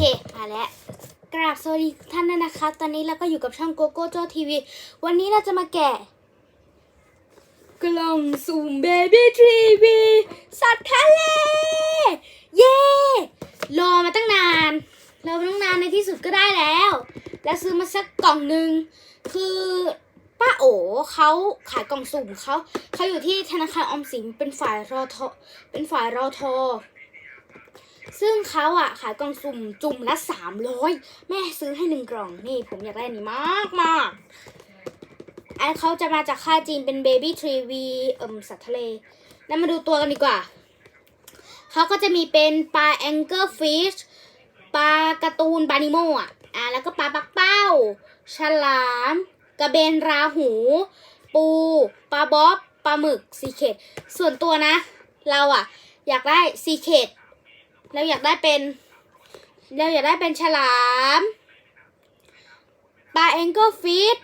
คมาแล้วกราบสวัสดีท่านด้วยนะคะ ตอนนี้เราก็อยู่กับช่องโกโก้โจทีวี วันนี้เราจะมาแกะ กล่องสุ่มเบบี้ทีวีสัตว์ทะเล เย้รอมาตั้งนานรอมาตั้งนานในที่สุดก็ได้แล้ว แล้วซื้อมาสักกล่องหนึ่งคือป้าโอเขาขายกล่องสุ่มเขาเขาอยู่ที่ธนาคารออมสินเป็นฝ่ายรอทอเป็นฝ่ายรอทอ ซึ่งเขาอะขายกล่องสุ่มจุ่มละสามร้อยแม่ซื้อให้หนึ่งกล่องนี่ผมอยากได้นนี้มากมากอันเขาจะมาจากค่ายจีนเป็น Baby t r e e วีเอิมสัตว์ทะเล แล้วมาดูตัวกันดีกว่า เขาก็จะมีเป็นปลาแองเกอร์ฟิชปลาการ์ตูนบานิโมอะอ่าแล้วก็ปลาปักเป้า ฉลาม กระเบนราหู ปูปลาบ๊อบปลาหมึกซีเคดส่วนตัวนะ เราอะ อยากได้ซีเคด เราอยากได้เป็น เราอยากได้เป็นฉลามปลาแองเกิลฟิช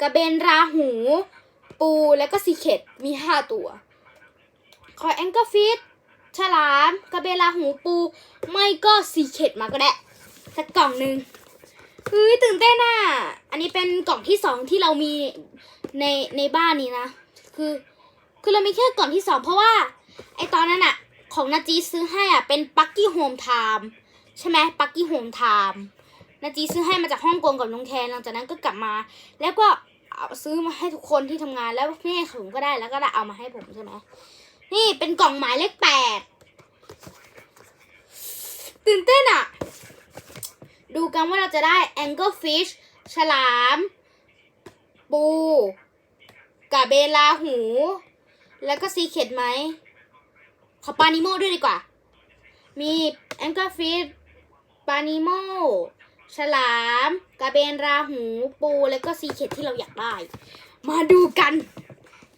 กระเบนราหู ปูแล้วก็ซีเคดมีห้าตัว ขอแองเกิลฟิชฉลามกระเบนราหูปู ไม่ก็ซีเคดมาก็ได้สักกล่องหนึ่งเฮ้ยตื่นเต้นอะ อันนี้เป็นกล่องที่สองที่เรามีในในบ้านนี้นะ คือ คือเรามีแค่กล่องที่สองเพราะว่า ไอตอนนั้นอะ ของนาจีซื้อให้อะเป็นปักกี้โฮมไทม์ใช่ไหมปักกี้โฮมไทม์นาจีซื้อให้มาจากฮ่องกงกับน้องแทนหลังจากนั้นก็กลับมา แล้วก็เอาซื้อมาให้ทุกคนที่ทำงานแล้วแม่ผมก็ได้แล้วก็ได้เอามาให้ผมใช่ไหมนี่เป็นกล่องหมายเลขแปดตื่นเต้นอะ ดูกันว่าเราจะได้ Angle Fish ฉลาม ปูกาเบลาหู แล้วก็ซีเข็ดไหม อปลานิโมด้วยดีกว่า มีแองเกอร์ฟิชปลานิโมฉลาม กระเบนราหูปูแล้วก็ซีเข็ดที่เราอยากได้ มาดูกัน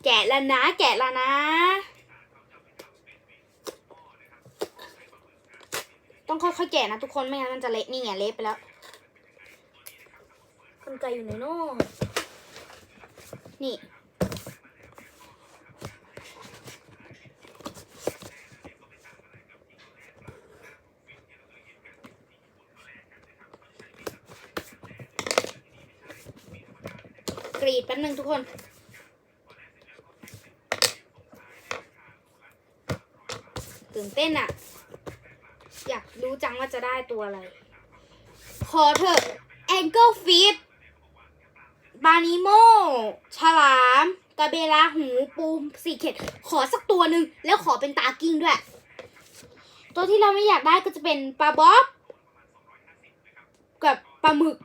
แกะแล้วนะ แกะแล้วนะต้องค่อยๆแกะนะทุกคนไม่งั้นมันจะเละนี่ไงเละไปแล้วคนไกอยู่ไหนเนาะนี่ กรีดแป๊บนึงทุกคน ตื่นเต้นอะอยากรู้จังว่าจะได้ตัวอะไร ขอเถอะแองเกิลฟิตบานิโมฉลามกระเบลาหูปูมสีเข็ด ขอสักตัวหนึ่งแล้วขอเป็นตากิ้งด้วย ตัวที่เราไม่อยากได้ก็จะเป็นปลาบ๊อบ กับปลาหมึก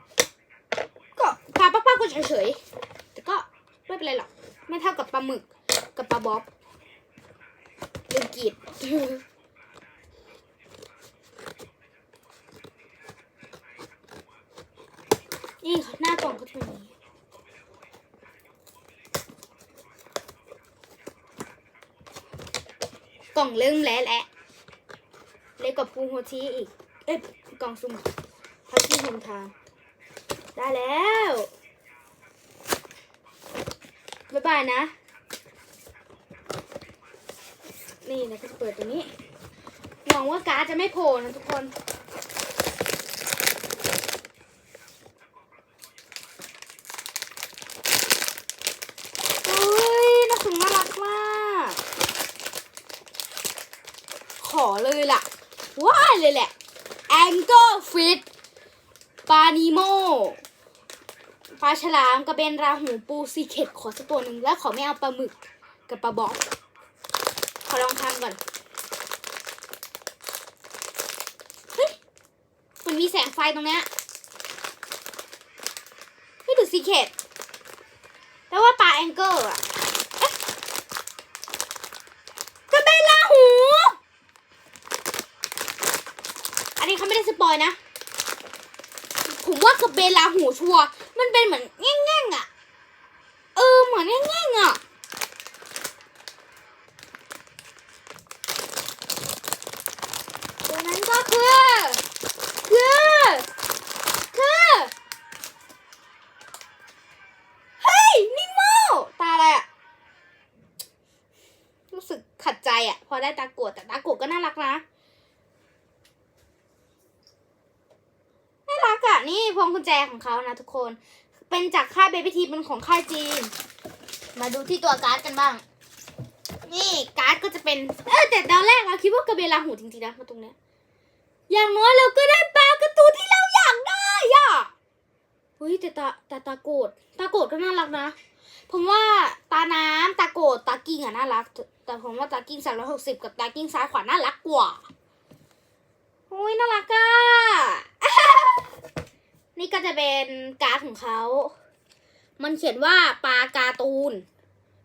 ก็ปลาป้าก็เฉยๆแต่ก็ไม่เป็นไรหรอกไม่เท่ากับปลาหมึกกับปลาบ๊อบลืมกรีดนี่หน้ากล่องก็เป็นอย่างนี้กล่องเริ่มแล้วแหละเล็กกว่าปูโฮชิอีก เอ้ยกล่องซุ่มพักที่โฮมทาง ได้แล้ว บ๊ายบายนะ นี่เราก็จะเปิดตรงนี้ หวังว่าการ์ดจะไม่โผล่นะทุกคนเฮ้ยน่าสงน่ารักมากขอเลยล่ะ ว่าเลยแหละ Angle Fit ปานีโม ปลาฉลามกระเบนราหูปูซีเข็ดขอสักตัวหนึ่งแล้วขอไม่เอาปลาหมึกกับปลาบอก ขอลองทำก่อนเฮ้ยมันมีแสงไฟตรงเนี้ยเฮ้ยดูซีเข็ดแล้วว่าปลาแองเกิลอะเอ๊ะกระเบนราหู อันนี้เขาไม่ได้สปอยนะ ผมว่ากระเบนลาหูชัวร์ มันเป็นเหมือนแง่งๆอะ เออ เหมือนแง่งๆอะ ตัวนั้นก็คือ คือ คือ เฮ้ย นิโมตาอะไรอะ รู้สึกขัดใจอะ พอได้ตาโกดแต่ตาโกดก็น่ารักนะ นี่พวงกุญแจของเขานะทุกคน เป็นจากค่ายเบบี้ทีเป็นของค่ายจีน มาดูที่ตัวการ์ดกันบ้าง นี่การ์ดก็จะเป็น เออแต่ตอนแรกเราคิดว่ากระเบนลาหูจริงๆนะมาตรงเนี้ย อย่างน้อยเราก็ได้ปลาการะตูนที่เราอยากได้อะเฮ้ยแต่ตาแต่ตาโกดตาโกดก็น่ารักนะผมว่าตาน้ำตาโกดตากิ้งอะน่ารัก แต่ผมว่าตากิ้งสามร้อยหกสิบกับตากิ้งซ้ายขวาน่ารักกว่าโอ้ยน่ารักอะ นี่ ก็จะเป็นการ์ดของเขา มันเขียนว่าปลาการ์ตูน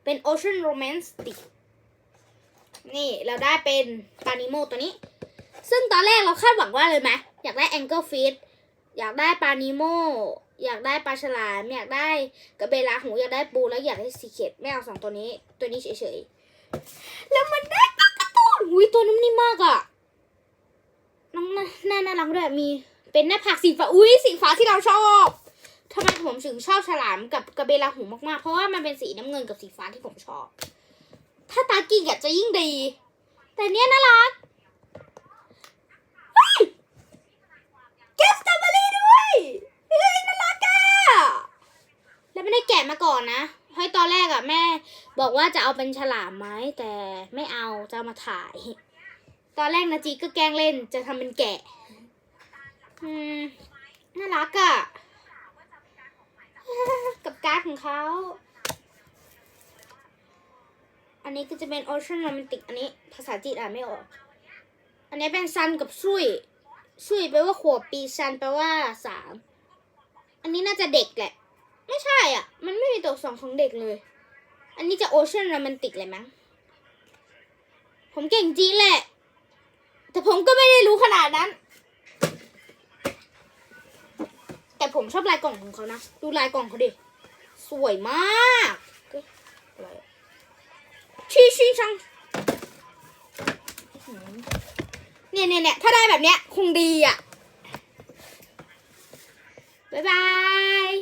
เป็น Ocean Romantic นี่เราได้เป็นปลานิโมตัวนี้ ซึ่งตอนแรกเราคาดหวังว่าเลยไหมอยากได้ Angle Fish อยากได้ปลานิโมอยากได้ปลาฉลามอยากได้กระเบนลาหูอยากได้ปูแล้วอยากได้สีเข็ดไม่เอาสองตัวนี้ ตัวนี้เฉยๆแล้วมันได้ปลาการ์ตูนอุ้ยตัวน้ำนิ่มมากอะน้องน่าน่ารักด้วยมี เป็นหน้าผากสีฟ้า อุ้ยสีฟ้าที่เราชอบทำไมผมถึงชอบฉลามกับกระเบลาหูมากๆ เพราะว่ามันเป็นสีน้ำเงินกับสีฟ้าที่ผมชอบ ถ้าตากิ่งอะจะยิ่งดี แต่เนี้ยน่ารักแกสตรอเบอรี่ด้วยเฮ้ยน่ารักอะแล้วไม่ได้แกะมาก่อนนะเฮ้ตอนแรกอะแม่ บอกว่าจะเอาเป็นฉลามไหมแต่ไม่เอาจะเอามาถ่าย ตอนแรกนะจีก็แกล้งเล่นจะทำเป็นแกะ อืมน่ารักอะกับการ์ดของเขา อันนี้ก็จะเป็น Ocean Romantic อันนี้ภาษาจีนอ่านไม่ออก อันนี้เป็นซันกับซุยซุยแปลว่าขวบปีซันแปลว่าสาม อันนี้น่าจะเด็กแหละ ไม่ใช่อะ มันไม่มีตัวสองของเด็กเลย อันนี้จะโอเชียนโรแมนติกเลยมั้ง ผมเก่งจริงแหละ แต่ผมก็ไม่ได้รู้ขนาดนั้น แต่ผมชอบลายกล่องของเขานะ ดูลายกล่องเขาดิ สวยมากชี้ชี้ช่างเนี่ยเนี่ยเนี่ยถ้าได้แบบเนี้ยคงดีอะ บ๊ายบาย